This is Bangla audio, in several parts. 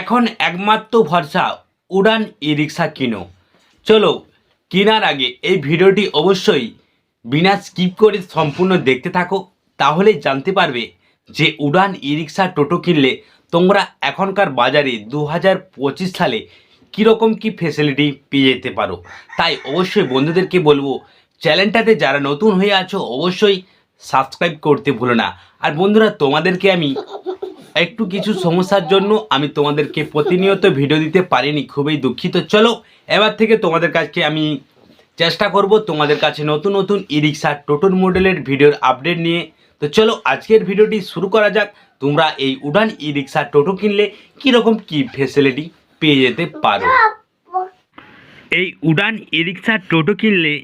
এখন একমাত্র ভরসা উড়ান ই রিক্সা কিনো। চলো, কেনার আগে এই ভিডিওটি অবশ্যই বিনা স্কিপ করে সম্পূর্ণ দেখতে থাকো, তাহলে জানতে পারবে যে উড়ান ই রিক্সা টোটো কিনলে তোমরা এখনকার বাজারে দু হাজার পঁচিশ সালে কীরকম কী ফেসিলিটি পেয়ে যেতে পারো। তাই অবশ্যই বন্ধুদেরকে বলব, চ্যানেলটাতে যারা নতুন হয়ে আছো, অবশ্যই সাবস্ক্রাইব করতে ভুলো না। আর বন্ধুরা, তোমাদেরকে আমি একটু কিছু সমস্যার জন্য আমি তোমাদেরকে প্রতিনিয়ত ভিডিও দিতে পারিনি, খুবই দুঃখিত। চলো, এবার থেকে তোমাদের কাছে আমি চেষ্টা করব তোমাদের কাছে নতুন নতুন ই রিক্সা টোটোর মডেলের ভিডিওর আপডেট নিয়ে। তো চলো, আজকের ভিডিওটি শুরু করা যাক। তোমরা এই উড়ান ই রিক্সা টোটো কিনলে কীরকম কী ফেসিলিটি পেয়ে যেতে পারো? এই উড়ান ই রিক্সা টোটো কিনলে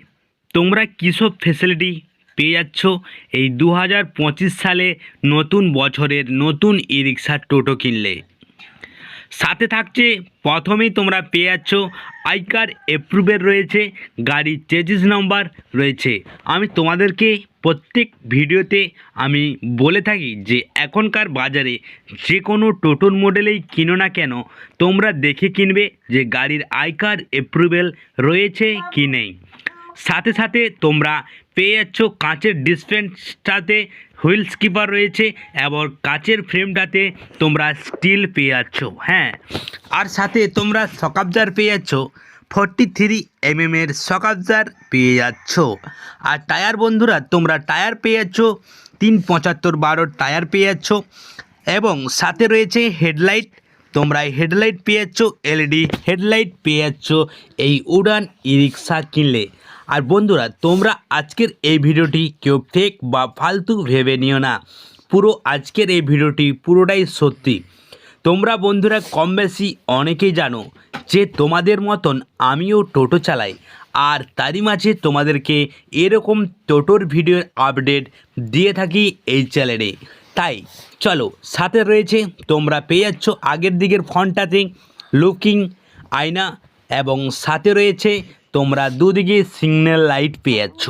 তোমরা কী সব ফেসিলিটি পেয়ে যাচ্ছ। এই দু হাজার পঁচিশ সালে নতুন বছরের নতুন ই রিক্সা টোটো কিনলে। সাথে থাকছে, প্রথমেই তোমরা পেয়ে যাচ্ছ, আইকার অ্যাপ্রুভের রয়েছে, গাড়ির চেজিস নাম্বার রয়েছে। আমি তোমাদেরকে প্রত্যেক ভিডিওতে আমি বলে থাকি যে, এখনকার বাজারে যে কোনো টোটোর মডেলেই কিনো না কেন, তোমরা দেখে কিনবে যে, গাড়ির আইকার অ্যাপ্রুভেল রয়েছে কি নেই। সাথে সাথে তোমরা পেয়ে যাচ্ছ কাঁচের ডিসপেন্সটাতে হুইল স্কিপার রয়েছে এবং কাঁচের ফ্রেমটাতে তোমরা স্টিল পেয়ে যাচ্ছ হ্যাঁ। আর সাথে তোমরা সকাবজার পেয়ে যাচ্ছ ফর্টি থ্রি এম এর সকাবজার পেয়ে যাচ্ছ। আর টায়ার বন্ধুরা, তোমরা টায়ার পেয়ে যাচ্ছ তিন পঁচাত্তর বারোর টায়ার পেয়ে যাচ্ছ এবং সাথে রয়েছে হেডলাইট, তোমরা হেডলাইট পেয়ে যাচ্ছ এলইডি হেডলাইট পেয়ে যাচ্ছ এই উড়ান ই রিক্সা কিনলে। আর বন্ধুরা, তোমরা আজকের এই ভিডিওটি কেউ ফেক বা ফালতু ভেবে নিও না। পুরো আজকের এই ভিডিওটি পুরোটাই সত্যি। তোমরা বন্ধুরা, কম বেশি অনেকেই জানো যে তোমাদের মতন আমিও টোটো চালাই আর তারই মাঝে তোমাদেরকে এরকম টোটোর ভিডিওর আপডেট দিয়ে থাকি এই চ্যানেলে। তাই চলো, সাথে রয়েছে তোমরা পেয়ে যাচ্ছ আগের দিকের ফোনটাতে লুকিং আয়না এবং সাথে রয়েছে তোমরা দুদিকে সিগন্যাল লাইট পেয়ে যাচ্ছ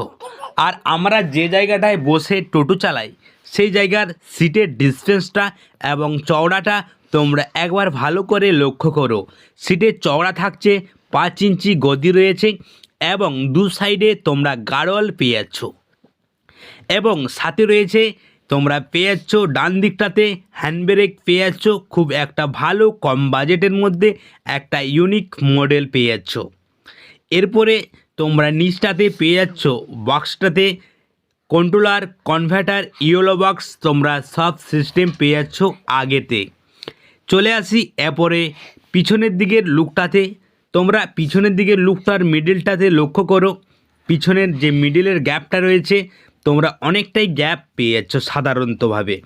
আর আমরা যে জায়গাটায় বসে টোটো চালাই, সেই জায়গার সিটের ডিস্টেন্সটা এবং চওড়াটা তোমরা একবার ভালো করে লক্ষ্য করো। সিটের চওড়া থাকছে পাঁচ ইঞ্চি গদি রয়েছে এবং দু সাইডে তোমরা গাড়োয়াল পেয়ে যাচ্ছ এবং সাথে রয়েছে তোমরা পেয়ে যাচ্ছ ডান দিকটাতে হ্যান্ড ব্রেক পেয়ে যাচ্ছ খুব একটা ভালো কম বাজেটের মধ্যে একটা ইউনিক মডেল পেয়ে যাচ্ছ এরপরে তোমরা নিচটাতে পেয়ে যাচ্ছ বক্সটাতে কন্ট্রোলার, কনভার্টার, ইয়েলো বক্স তোমরা সব সিস্টেম পেয়ে যাচ্ছ আগেতে। চলে আসি এরপরে পিছনের দিকের লুকটাতে। তোমরা পিছনের দিকের লুকটার মিডিলটাতে লক্ষ্য করো। পিছনের যে মিডিলের গ্যাপটা রয়েছে, তোমরা অনেকটাই গ্যাপ পেয়ে যাচ্ছ সাধারণতভাবে।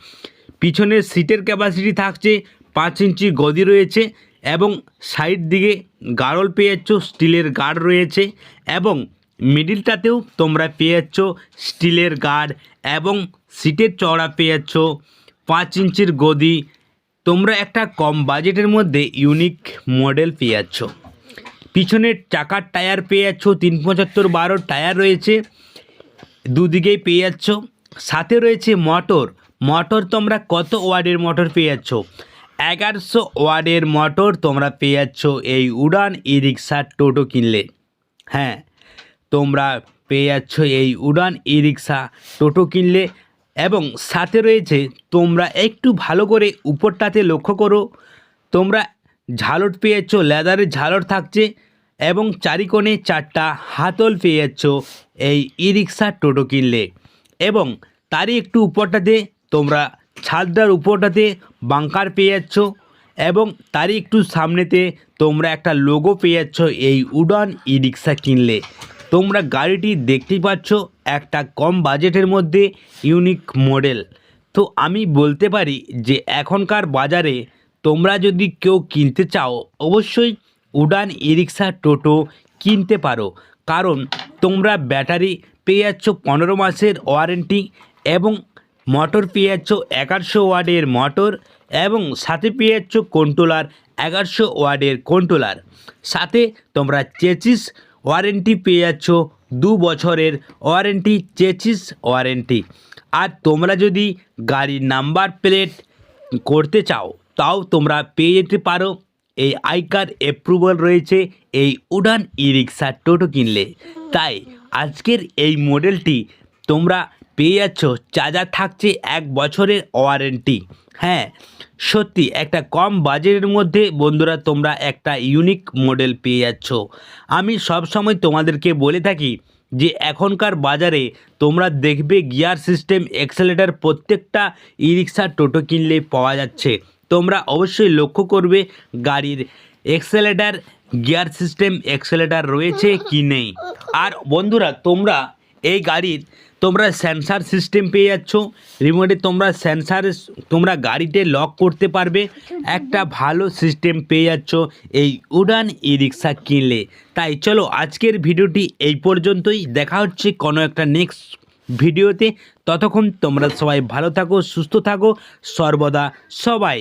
পিছনের সিটের ক্যাপাসিটি থাকছে পাঁচ ইঞ্চি গদি রয়েছে। এবং সাইড দিকে গাড়ল পেয়ে যাচ্ছ স্টিলের গার্ড রয়েছে এবং মিডিলটাতেও তোমরা পেয়ে যাচ্ছ স্টিলের গার্ড এবং সিটের চওড়া পেয়ে যাচ্ছ পাঁচ ইঞ্চির গদি। তোমরা একটা কম বাজেটের মধ্যে ইউনিক মডেল পেয়ে যাচ্ছ পিছনের চাকার টায়ার পেয়ে যাচ্ছ তিন পঁচাত্তর বারো টায়ার রয়েছে, দুদিকেই পেয়ে যাচ্ছ সাথে রয়েছে মোটর। মোটর তোমরা কত ওয়ার্ডের মোটর পেয়ে যাচ্ছ এগারোশো ওয়ার্ডের মোটর তোমরা পেয়ে যাচ্ছ এই উড়ান ই রিক্সা টোটো কিনলে। হ্যাঁ তোমরা পেয়ে যাচ্ছ এই উড়ান ই রিক্সা টোটো কিনলে এবং সাথে রয়েছে তোমরা একটু ভালো করে উপরটাতে লক্ষ্য করো। তোমরা ঝালট পেয়ে যাচ্ছ লেদারের ঝালট থাকছে এবং চারিকোণে চারটা হাতল পেয়ে যাচ্ছ এই ই রিক্সা টোটো কিনলে। এবং তারই একটু উপরটাতে তোমরা ছাদটার উপরটাতে বাঙ্কার পেয়ে যাচ্ছ এবং তারই একটু সামনেতে তোমরা একটা লোগো পেয়ে যাচ্ছ এই উড়ান ই রিক্সা কিনলে। তোমরা গাড়িটি দেখতেই পাচ্ছ, একটা কম বাজেটের মধ্যে ইউনিক মডেল তো আমি বলতে পারি যে এখনকার বাজারে তোমরা যদি কেউ কিনতে চাও, অবশ্যই উড়ান ই রিক্সা টোটো কিনতে পারো। কারণ তোমরা ব্যাটারি পেয়ে যাচ্ছ পনেরো মাসের ওয়ারেন্টি এবং মোটর পেয়ে যাচ্ছ এগারোশো ওয়ার্ডের মোটর এবং সাথে পেয়ে যাচ্ছ কন্ট্রোলার এগারোশো ওয়ার্ডের কন্ট্রোলার। সাথে তোমরা চেচিস ওয়ারেন্টি পেয়ে যাচ্ছ দু বছরের ওয়ারেন্টি, চেচিস ওয়ারেন্টি। আর তোমরা যদি গাড়ির নাম্বার প্লেট করতে চাও, তাও তোমরা পেয়ে যেতে পারো। এই আই কার্ড অ্যাপ্রুভাল রয়েছে এই উড়ান ই রিক্সা টোটো কিনলে। তাই আজকের এই মডেলটি তোমরা পেয়ে যাচ্ছ চার্জার থাকছে এক বছরের ওয়ারেন্টি হ্যাঁ সত্যি একটা কম বাজেটের মধ্যে বন্ধুরা তোমরা একটা ইউনিক মডেল পেয়ে যাচ্ছ। আমি সব সময় তোমাদেরকে বলে থাকি যে এখনকার বাজারে তোমরা দেখবে গিয়ার সিস্টেম এক্সেলেটার প্রত্যেকটা ই রিক্সা টোটো কিনলে পাওয়া যাচ্ছে। তোমরা অবশ্যই লক্ষ্য করবে গাড়ির এক্সেলেটার গিয়ার সিস্টেম এক্সেলেটার রয়েছে কি নেই। আর বন্ধুরা, তোমরা এই গাড়ির তোমরা সেন্সার সিস্টেম পেয়ে যাচ্ছ। রিমোটে তোমরা সেন্সার তোমরা গাড়িতে লক করতে পারবে। একটা ভালো সিস্টেম পেয়ে যাচ্ছ এই উড়ান ই রিক্সা কিনলে। তাই চলো আজকের ভিডিওটি এই পর্যন্তই। দেখা হচ্ছে কোনো একটা নেক্সট ভিডিওতে। ততক্ষণ তোমরা সবাই ভালো থাকো, সুস্থ থাকো। সর্বদা সবাই